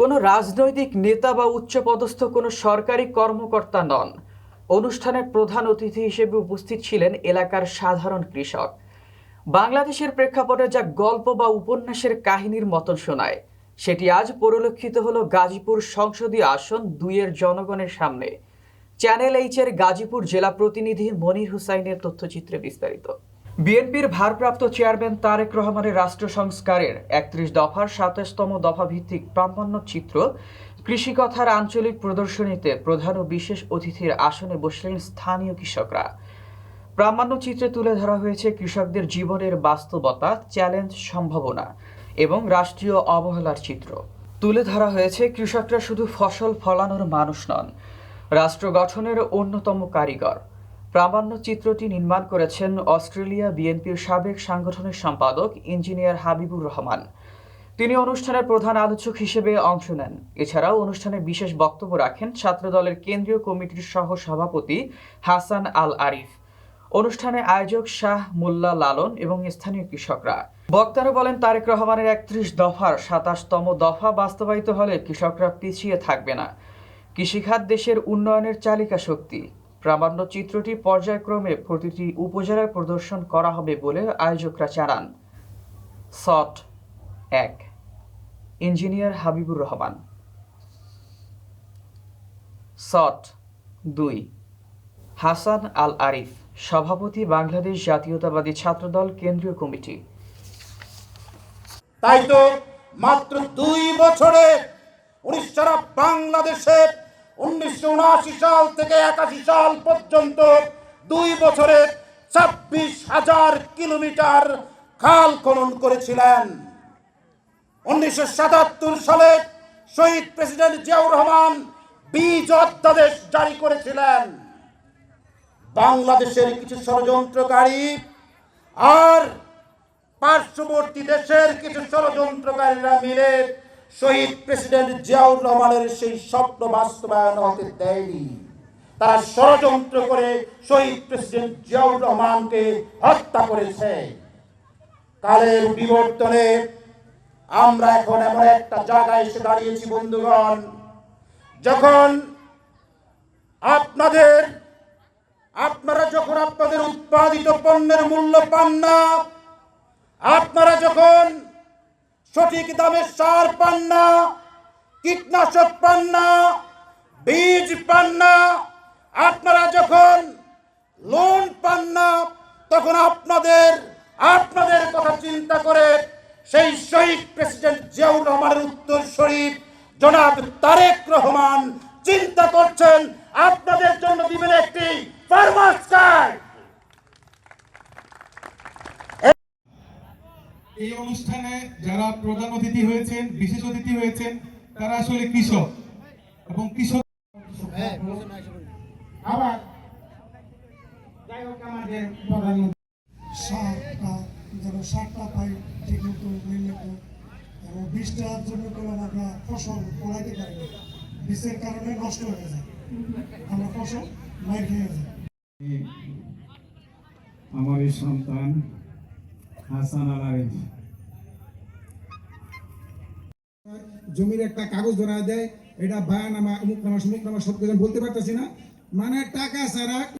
কোনো রাজনৈতিক নেতা বা উচ্চপদস্থ কোনো সরকারি কর্মকর্তা নন। অনুষ্ঠানের প্রধান অতিথি হিসেবে উপস্থিত ছিলেন এলাকার সাধারণ কৃষক। বাংলাদেশের প্রেক্ষাপটে যা গল্প বা উপন্যাসের কাহিনীর মতন শোনায়, সেটি আজ পরিলক্ষিত হলো গাজীপুর সংসদীয় আসন দুইয়ের জনগণের সামনে। চ্যানেল এইচ এর গাজীপুর জেলা প্রতিনিধি মনির হুসাইনের তথ্যচিত্রে বিস্তারিত। বিএনপির ভারপ্রাপ্ত চেয়ারম্যান তারেক রহমানের রাষ্ট্র সংস্কারের একত্রিশ দফার সাতাশতম দফা ভিত্তিক প্রামাণ্য চিত্র কৃষিকথার আঞ্চলিক প্রদর্শনীতে প্রধান ও বিশেষ অতিথির আসনে বসলেন স্থানীয় কৃষকরা। প্রামাণ্য চিত্রে তুলে ধরা হয়েছে কৃষকদের জীবনের বাস্তবতা, চ্যালেঞ্জ, সম্ভাবনা এবং রাষ্ট্রীয় অবহেলার চিত্র। তুলে ধরা হয়েছে কৃষকরা শুধু ফসল ফলানোর মানুষ নন, রাষ্ট্র গঠনের অন্যতম কারিগর। প্রামাণ্য চিত্রটি নির্মাণ করেছেন অস্ট্রেলিয়া বিএনপির সাবেক সাংগঠনিক সম্পাদক ইঞ্জিনিয়ার হাবিবুর রহমান। তিনি অনুষ্ঠানের প্রধান আলোচক হিসেবে অংশ নেন। এছাড়াও অনুষ্ঠানে বিশেষ বক্তব্য রাখেন ছাত্রদলের কেন্দ্রীয় কমিটির সহ সভাপতি হাসান আল আরিফ অনুষ্ঠানে আয়োজক শাহ মোল্লা লালন এবং স্থানীয় কৃষকরা। বক্তারা বলেন, তারেক রহমানের একত্রিশ দফার সাতাশতম দফা বাস্তবায়িত হলে কৃষকরা পিছিয়ে থাকবে না। কৃষিখাত দেশের উন্নয়নের চালিকা শক্তি। প্রামাণ্য চিত্রটি পর্যায়ক্রমে প্রতিটি উপজেলায় প্রদর্শন করা হবে বলে আয়োজকরা জানান। সট এক। ইঞ্জিনিয়ার হাবিবুর রহমান। সট দুই। হাসান আল আরিফ সভাপতি বাংলাদেশ জাতীয়তাবাদী ছাত্রদল কেন্দ্রীয় কমিটি। তাই তো মাত্র দুই বছরে সারা বাংলাদেশে উনিশশো উনআশি সাল থেকে একাশি সাল পর্যন্ত দুই বছরে ছাব্বিশ হাজার কিলোমিটার খাল খনন করেছিলেন। উনিশশো সাতাত্তর সালে শহীদ প্রেসিডেন্ট জিয়াউর রহমান বীজ অধ্যাদেশ জারি করেছিলেন। বাংলাদেশের কিছু ষড়যন্ত্রকারী আর পার্শ্ববর্তী দেশের কিছু ষড়যন্ত্রকারীরা মিলে শহীদ প্রেসিডেন্ট জিয়াউর রহমানের সেই স্বপ্ন বাস্তবায়ন হতে দেয়নি। তারা ষড়যন্ত্র করে শহীদ প্রেসিডেন্ট জিয়াউর রহমানকে হত্যা করেছে। কালের বিবর্তনে আমরা এখন এমন একটা জায়গায় এসে দাঁড়িয়েছি, বন্ধুগণ, যখন আপনাদের, আপনারা যখন আপনাদের উৎপাদিত পণ্যের মূল্য পান না, আপনারা যখন সঠিক দামে সার পান না, কীটনাশক পান না, বীজ পান না। আপনারা যখন লোন পান না, তখন আপনাদের আপনাদের কথা চিন্তা করে সেই শহীদ প্রেসিডেন্ট জিয়াউর রহমানের উত্তর শরীফ জনাব তারেক রহমান চিন্তা করছেন, আপনাদের জন্য দিবেন একটি ফার্মার্স কার্ড। এই অনুষ্ঠানে যারা প্রধান অতিথি হয়েছেন বিশেষ অতিথি হয়েছেন তারা আসলে কৃষক এবং কৃষক আবার যাই হোক আমাদের প্রধানমন্ত্রী সারটা যেন সারটা পাই ঠিক মতো নির্মিত এবং বীজটার জন্য কোনো আমরা ফসল ফলাইতে পারি না। বীজের কারণে নষ্ট হয়ে যায়। আমরা ফসল মার খেয়ে যায় আমার এই সন্তান হাসান আল আরিফ জমির একটা কাগজ ধরা দেয়, এটা বায়ানামা অমুক নামা, সমুক নামা সব কিছু বলতে পারতেছি না। মানে টাকা ছাড়া